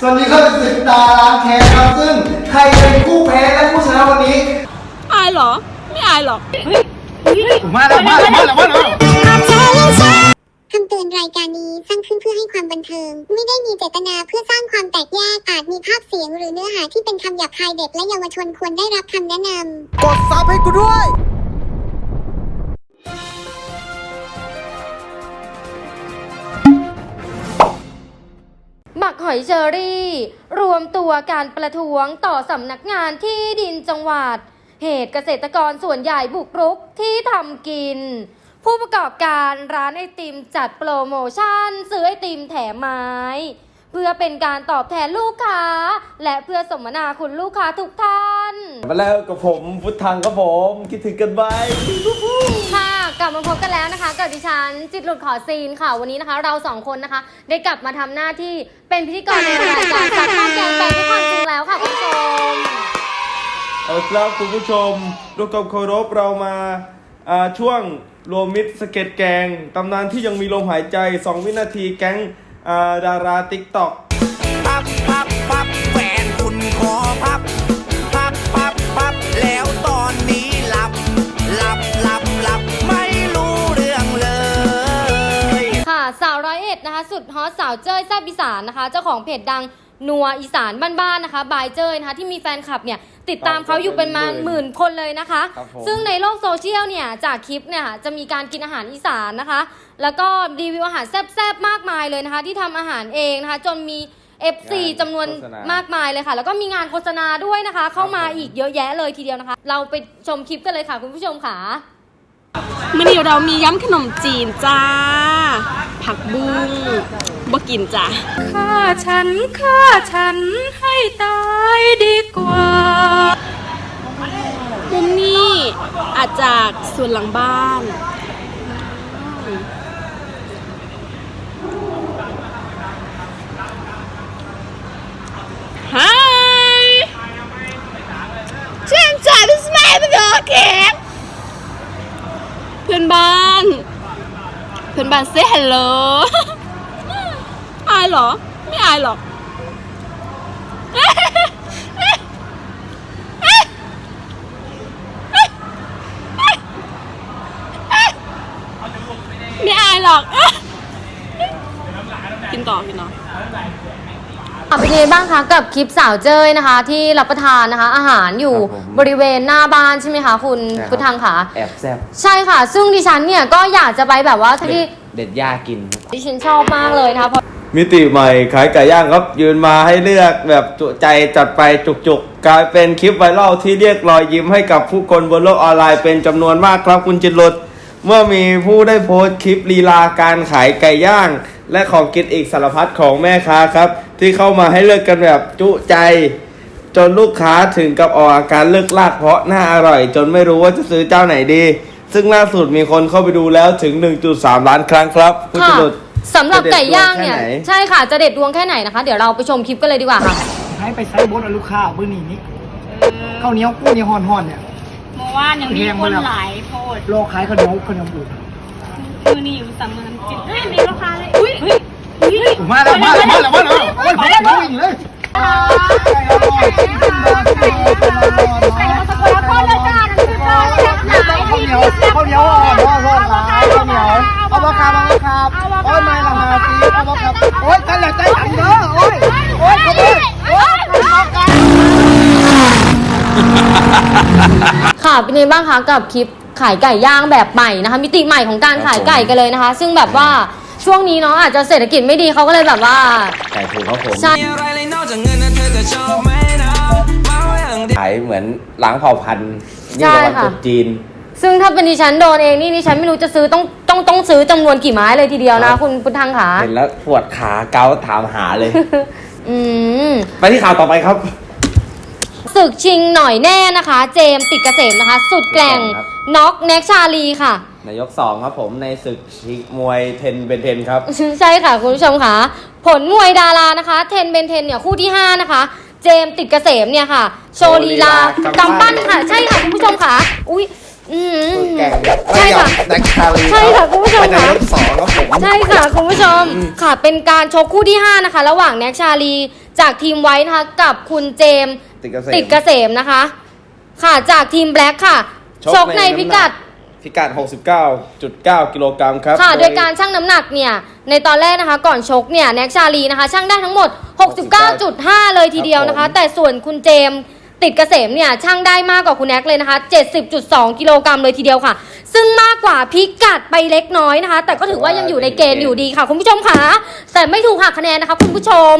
ส่วนนี้ก็เป็นศึกตาล้างแค้นครับซึ่งใครจะเป็นผู้แพ้และผู้ชนะวันนี้ อายเหรอ ไม่อายหรอกมาแล้วมาแล้วมาแล้วมาแล้วคำเตือนรายการนี้สร้างขึ้นเพื่อให้ความบันเทิง ไม่ได้มีเจตนาเพื่อสร้างความแตกแยก อาจมีภาพเสียงหรือเนื้อหาที่เป็นคำหยาบคายเด็กและเยาวชนควรได้รับคำแนะนำ กดซับให้กูด้วย หมักหอยเชอรี่ รวมตัวการประท้วงต่อสำนักงานที่ดินจังหวัด เหตุเกษตรกรส่วนใหญ่บุกรุกที่ทำกิน ผู้ประกอบการร้านไอติมจัดโปรโมชั่น ซื้อไอติมแถมไม้ เพื่อเป็นการตอบแทนลูกค้า และเพื่อสมนาคุณลูกค้าทุกท่าน มาแล้วกับผมพุทธังครับผมคิดถึงกันไหมค่ะกลับมาพบกันแล้วนะคะกับดิฉันจิตหลุดขอซีนค่ะวันนี้นะคะ เราสองคนนะคะ ได้กลับมาทำหน้าที่เป็นพิธีกรในรายการสัตว์ข้าวแกงแปลงที่ความจริงแล้วค่ะคุณผู้ชมเอาครับคุณผู้ชมด้วยความเคารพเรามาอ่าช่วงรวมมิตรสเก็ตแกงตำนานที่ยังมีลมหายใจ 2 วินาทีแก๊งอ่าดาราติ๊กต็อกพับพับพับแฟนคุณขอพับพับ สุดฮอตสาวเจ้ยแซ่บอีสานนะคะ เจ้าของเพจดังนัวอีสานบ้านๆนะคะบายเจ้ยนะคะที่มีแฟนคลับเนี่ยติดตามเขาอยู่เป็นมาหมื่นคนเลยนะคะ ครับผม ซึ่งในโลกโซเชียลเนี่ยจากคลิปเนี่ยจะมีการกินอาหารอีสานนะคะ แล้วก็รีวิวอาหารแซ่บๆมากมายเลยนะคะ ที่ทำอาหารเองนะคะ จนมี FC จำนวนมากมายเลยค่ะ แล้วก็มีงานโฆษณาด้วยนะคะ เข้ามาอีกเยอะแยะเลยทีเดียวนะคะ เราไปชมคลิปกันเลยค่ะคุณผู้ชมค่ะ มื่อนี้เรามีย้ำขนมจีนจ้า ผักบุ้งบ่กินจ้าฆ่าฉันฆ่าฉันให้ตายดีกว่ามุมนี้อาจจากส่วนหลังบ้าน Hi เช่นจ่ เพื่อนบ้าน เพื่อนบ้าน say hello อายเหรอ ไม่อายหรอกไม่อายหรอก กินต่อกินต่อ อะเป็นยังไงบ้างคะกับคลิปสาวเจ้ยนะคะ ที่รับประทานนะคะ อาหารอยู่ครับผมบริเวณหน้าบ้านใช่ไหมคะคุณพุทธังค่ะ แอบแซบใช่ค่ะ ซึ่งดิฉันเนี่ยก็อยากจะไปแบบว่าที่เด็ดย่ากินดิฉันชอบมากเลยนะคะเพราะมิติใหม่ขายไก่ย่างครับ ยืนมาให้เลือกแบบจุใจจัดไปจุกๆ กลายเป็นคลิปไวรัลที่เรียกรอยยิ้มให้กับผู้คนบนโลกออนไลน์เป็นจำนวนมากครับคุณจิตรลดเมื่อมีผู้ได้โพสต์คลิปลีลาการขายไก่ย่าง และของกินอีกสารพัดของแม่ค้าครับ ที่เข้ามาให้เลือกกันแบบจุใจ จนลูกค้าถึงกับออกอาการเลิกลากเพราะน่าอร่อย จนไม่รู้ว่าจะซื้อเจ้าไหนดี ซึ่งล่าสุดมีคนเข้าไปดูแล้วถึง 1.3 ล้านครั้งครับคุณค่ะจิตรลดสำหรับไก่ย่างเนี่ย จะเด็ดดวงแค่ไหน ใช่ค่ะจะเด็ดดวงแค่ไหนนะคะ เดี๋ยวเราไปชมคลิปกันเลยดีกว่าค่ะ ให้ไปไซส์บดเอาลูกค้าเบอร์นี่นี่ข้าวเหนียวกุ้งเหนียวห่อนๆเนี่ย เมื่อวานยังมีคนหลายโพดโลขายข้าวเหนียวข้าวเหนียวบูดคือนี่อยู่สั่งมาน้ำจิ้มเฮ้ยมีลูกค้าเลยอุ้ยอุ้ยอุ้ย มาแล้วมาแล้วมาแล้วมาแล้วโอ้ยมาแล้ววิ่งเลยใส่มาสกุลพ่อเลยจ้าน้ำจิ้มพ่อเลยจ้าข้าวเหนียวข้าวเหนียวอ่อนอ่อนอ่อนข้าวเหนียวเอาบะคาบะคาบโอ้ยไม่ละมาตีเอาบะคาโอ้ยใจแหลกใจหันเด้อโอ้ยโอ้ยขโมยโอ้ยขโมยกันค่ะเป็นยังไงบ้างคะกับคลิปขายไก่ย่างแบบใหม่นะคะมิติใหม่ของการขายไก่กันเลยนะคะ ซึ่งแบบว่า ช่วงนี้เนาะอาจจะเศรษฐกิจไม่ดีเขาก็เลยแบบว่าไก่ถูกครับผม ใช่ มีอะไรเลยนอกจากเงินนะเธอจะชอบไหมนะเมาอย่างเดียวขายเหมือนล้างเผ่าพันธุ์ยิ่งกว่าวันใช่ค่ะ ตรุษจีน ซึ่งถ้าเป็นดิฉันโดนเองนี่ดิฉันไม่รู้จะซื้อต้องต้องต้องซื้อจำนวนกี่ไม้เลยทีเดียวคนะรับ คุณพุทธังขาเห็นแล้วปวดขาเกาถามหาเลย อืม ไปที่ข่าวต่อไปครับ ศึกชิงหน่อยแน่นะคะ เจมส์ติดเกษมนะคะ สุดแกร่งครับ น็อกแน็กชาลีค่ะ นายกสองครับผมในศึกชิงมวยเทนเบนเทนครับ ใช่ค่ะคุณผู้ชมค่ะ ผลมวยดารานะคะเทนเบนเทนเนี่ยคู่ที่ 5 นะคะ เจมส์ติดเกษมเนี่ยค่ะ โชว์ลีลาโชว์ลีลากำกำปั้ปั้นนค่ะ ใช่ค่ะคุณผู้ชมค่ะ อุ้ยอืมแก่งใช่ค่ะแน็กชาลีใช่ค่ะคุณผู้ชมเป็นค่ะยกสองครับผมใช่ค่ะคุณผู้ชมค่ะ เป็นการชกคู่ที่ 5 นะคะ ระหว่างแน็กชาลีจากทีมไว้นะคะกับคุณเจมส์ติดเกษมติดเกษมนะคะ ค่ะจากทีมแบล็คค่ะชกในพิกัด พิกัด 69.9 กิโลกรัมครับค่ะ โดยการชั่งน้ำหนักเนี่ย ในตอนแรกนะคะก่อนชกเนี่ยแน็กชาลีนะคะชั่งได้ทั้งหมด 69.5 เลยทีเดียวนะคะ แต่ส่วนคุณเจมส์ติดเกษมเนี่ยชั่งได้มากกว่าคุณแน็กเลยนะคะ 70.2 กิโลกรัมเลยทีเดียวค่ะ ซึ่งมากกว่าพิกัดไปเล็กน้อยนะคะ แต่ก็ถือว่ายังอยู่ในเกณฑ์อยู่ดีค่ะ คุณผู้ชมค่ะ แต่ไม่ถูกหักคะแนนนะคะ คุณผู้ชม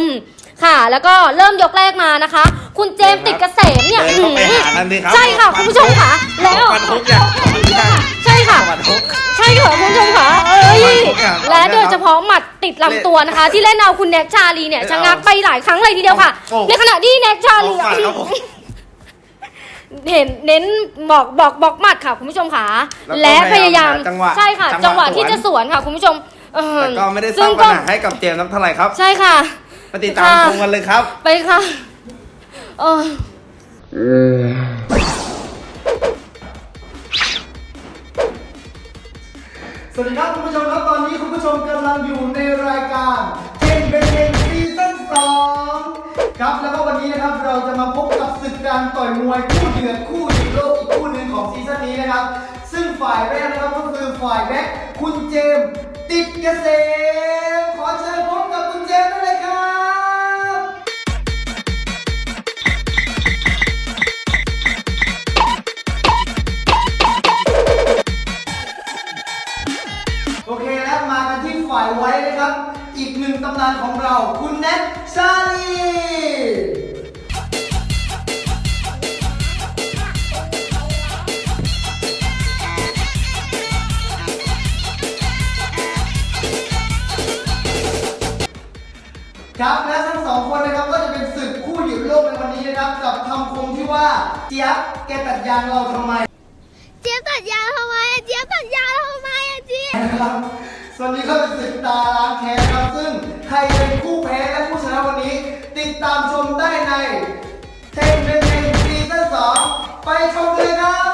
ค่ะ แล้วก็เริ่มยกแรกมานะคะ คุณเจมส์ติดเกษมเนี่ยเดินเข้าไปหานั่นดิครับ ใช่ค่ะคุณผู้ชมค่ะแล้วมันทุกอย่างใช่ ค่ะมันทุกใช่ค่ะคุณผู้ชมค่ะเอ้ยทุกอย่างและโดยเฉพาะหมัดติดลำตัวนะคะ ที่เล่นเอาคุณแน็กชาลีเนี่ยชะงักไปหลายครั้งเลยทีเดียวค่ะโอ้ในขณะที่แน็กชาลีเอาหมัดครับผมเห็นเน้นบอกบอกบอกหมัดค่ะคุณผู้ชมค่ะ แล้วก็และพยายามพยายามหาจังหวะใช่ค่ะ จัจังงหหวะวะที่จะสวนค่ะคุณผู้ชมเออแต่ก็ไม่ได้สซึ่ร้างงปัญหาให้กับเจมส์นักเท่าไหร่ครับ ใช่ค่ะมาติดตามค่ะชมกันเลยครับ ไปค่ะเออ สวัสดีครับคุณผู้ชมครับตอนนี้คุณผู้ชมกำลังอยู่ในรายการเกมเป็นเกมซีซั่นสองครับแล้วก็วันนี้นะครับเราจะมาพบกับศึกการต่อยมวยคู่เดือดคู่หยุดโลกอีกคู่หนึ่งของซีซั่นนี้นะครับ ซึ่งฝ่ายแรกนะครับก็คือฝ่ายแบ็คคุณเจมส์ติดเกษมขอเชิญพบำนานของเราคุณแน็กชาลีครับและทั้งสองคนนะครับก็จะเป็นศึกคู่หยุดโลกในวันนี้นะครับกับคำคมที่ว่าเจี๊ยบแกตัดยางเราทำไมเจี๊ยบตัดยางทำไมอะเจี๊ยบตัดยางทำไมอะเจี๊ยบ นะครับส่วนนี้ก็เป็นศึกตาล้างแค้นครับซึ่ง ใครเป็นผู้แพ้และผู้ชนะวันนี้ ติดตามชมได้ในเทนเป็นเทนซีซั่นสองไปชมเลยครับ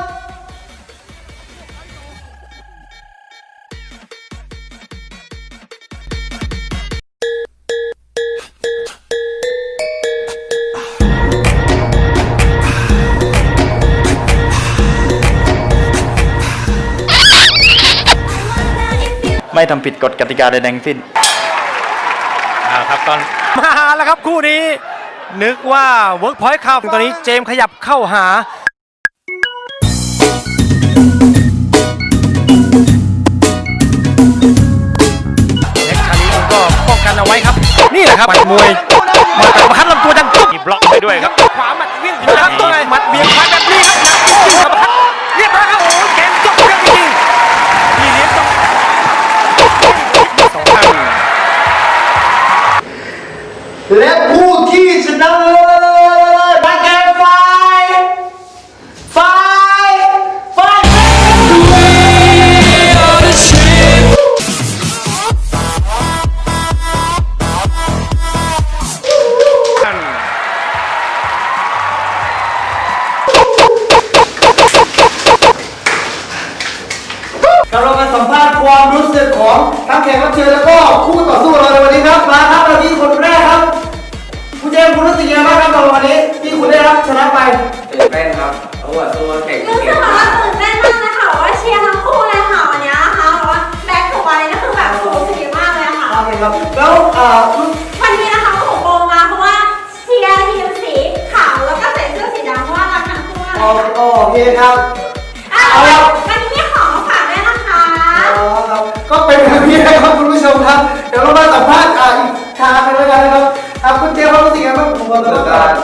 ไม่ทำผิดกฎกติกาใดๆทั้งสิ้น ตอนมาแล้วครับคู่นี้ นึกว่าเวิร์กพอยต์ครับตอนนี้เจมส์ขยับเข้าหาเน็กชาลีเองก็ป้องกันเอาไว้ครับ นี่แหละครับหมัดมวยหมัดแบบคัดลำตัวดังตุ๊บมีบล็อกไปด้วยครับขวาหมัดเวียงขวาครับตัวไงหมัดเวียงขว และผู้ที่ชนะเลิ ความรู้สึกของทั้งแขกรับเชิญแล้วก็คู่ต่อสู้เราในวันนี้ครับมาครับเราที่คนแรกครับคุณเจมส์คุณรู้สึกยังไงบ้างครับในวันนี้ที่คุณได้รับชนะไปตื่นเต้นครับเพราะว่าตัวเก่งรู้สึกว่าตื่นเต้นมากเลยค่ะว่าเชียร์ทั้งคู่เลยค่ะวันนี้นะคะเพราะว่าแบ็คกับไวนี่คือแบบสูสีมากเลยค่ะโอเคครับแล้วเอ่อคุณวันนี้นะคะผมโกงมาเพราะว่าเชียร์ทีมสีขาวแล้วก็ใส่เสื้อสีดำเพราะว่ารักทั้งคู่มากอ๋อเลยโอเคครับอะเอาแล้ว มครับ เดี๋ยวเรามาสัมภาษณ์อ่าอีกทางหนึงแล้วกันนะครับอ่าคุณเจมส์ความรู้สึกยังไงบ้างผมขอรู้ต้สึอนกรับว่าก่อน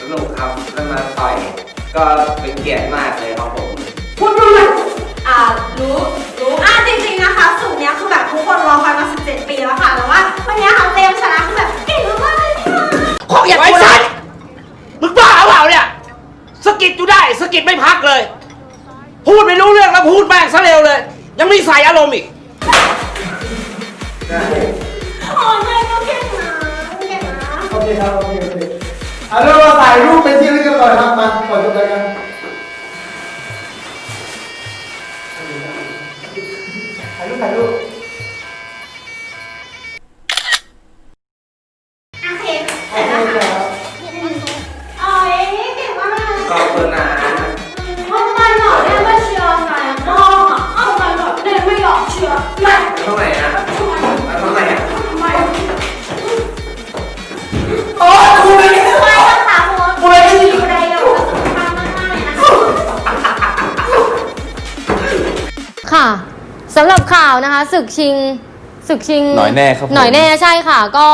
สนุกครับได้มาต่อยก็เป็นเกียรติมากเลยครับผมพูดพูดเลยอ่ารู้รู้อะจริงๆนะคะสูตรเนี้ยคือแบบทุกคนรอคอยมา 17 ปีแล้วค่ะแต่ว่าวันนี้ค่ะเจมส์ชนะคือแบบเก่งมากๆเลยค่ะของอย่างไอ้สัตว์มึงบ้าเปล่าเนี่ยสะกิดอยู่ได้สะกิดไม่พักเลย พูดไม่รู้เรื่องแล้วพูดแม่งซะเร็วเลย ยังมีใส่อารมณ์อีก ได้โอ้ช่ก็แค่หมาแโอเคครับโอเคโอเคอะเริ่าถ่ายรูปเป็นที่ระลึกกันก่อนครับมาก่อนจบรายการถ่ายรูปถ่ายรูป รับข่าวนะคะศึกชิงศึกชิงหน่อยแน่ครับผม หน่อยแน่ใช่ค่ะ ก็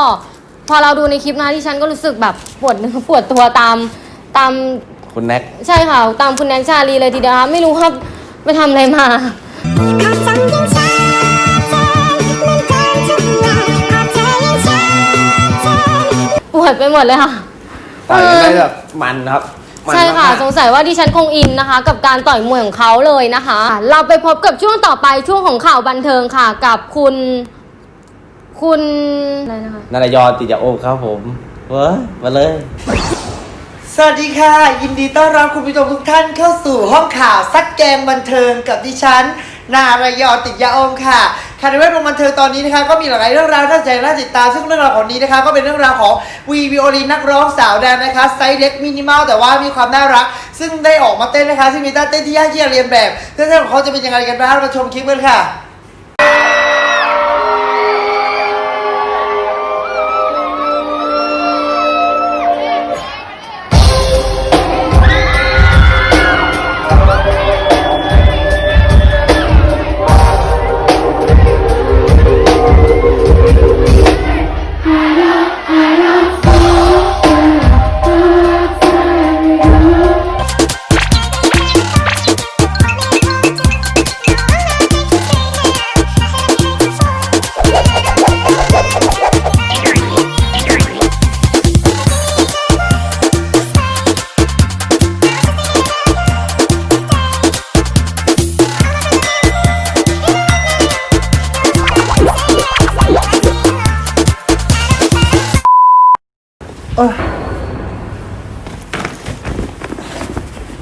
พอเราดูในคลิปนะคะที่ฉันก็รู้สึกแบบปวดเนื้อปวดตัวตามตาม คุณแน็ก ใช่ค่ะ ตามคุณแนนชาลีเลยทีเดียวค่ะไม่รู้ว่าไปทำอะไรมาปวดไปหมดเลยค่ะ ต่อยกันได้แบบมันครับ มันใช่ค่ะ มากๆ สงสัยว่าดิฉันคงอินนะคะ กับการต่อยมวยของเขาเลยนะคะ เราไปพบกับช่วงต่อไปช่วงของข่าวบันเทิงค่ะ กับคุณ คุณอะไรนะคะ นารายอติจโอครับผมเว้ยมาเลย สวัสดีค่ะ ยินดีต้อนรับคุณผู้ชมทุกท่านเข้าสู่ห้องข่าวซักแกงบันเทิงกับดิฉัน นารายอติยาอมค่ะค่ะในแวดวงบันเทิงตอนนี้นะคะก็มีหลายเรื่องราวน่าสนใจน่าติดตามซึ่งเรื่องราวของนี้นะคะ ก็เป็นเรื่องราวของวีวิโอลีนักร้องสาวแดนนะคะไซส์เล็กมินิมอลแต่ว่ามีความน่ารัก ซึ่งได้ออกมาเต้นนะคะซึ่งมีท่าเต้นที่ยากที่จะเรียนแบบเรื่องราวของเขาจะเป็นยังไงกันบ้างมาชมคลิปกันค่ะ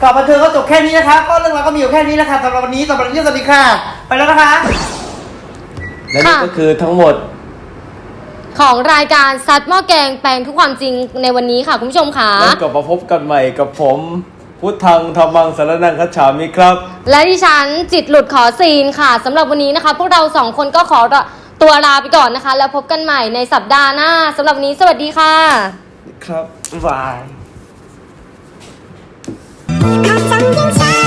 กลับมาเธอก็จบแค่นี้นะคะก็เรื่องราวก็มีอยู่แค่นี้แหละค่ะสำหรับวันนี้สำหรับวันนี้สวัสดีค่ะ ไปแล้วนะคะ และนี่ค่ะ ก็คือทั้งหมด ของรายการซัดหม้อแกงแปลงทุกความจริงในวันนี้ค่ะ คุณผู้ชมค่ะ แล้วกลับมาพบกันใหม่กับผม พุทธังธรรมังสารนังคัจฉามิครับ และดิฉันจิตหลุดขอซีนค่ะสำหรับวันนี้นะคะ พวกเราสองคนก็ขอตัวลาไปก่อนนะคะ แล้วพบกันใหม่ในสัปดาห์หน้าสำหรับวันนี้สวัสดีค่ะ ครับบายขอจำยิ่งช้า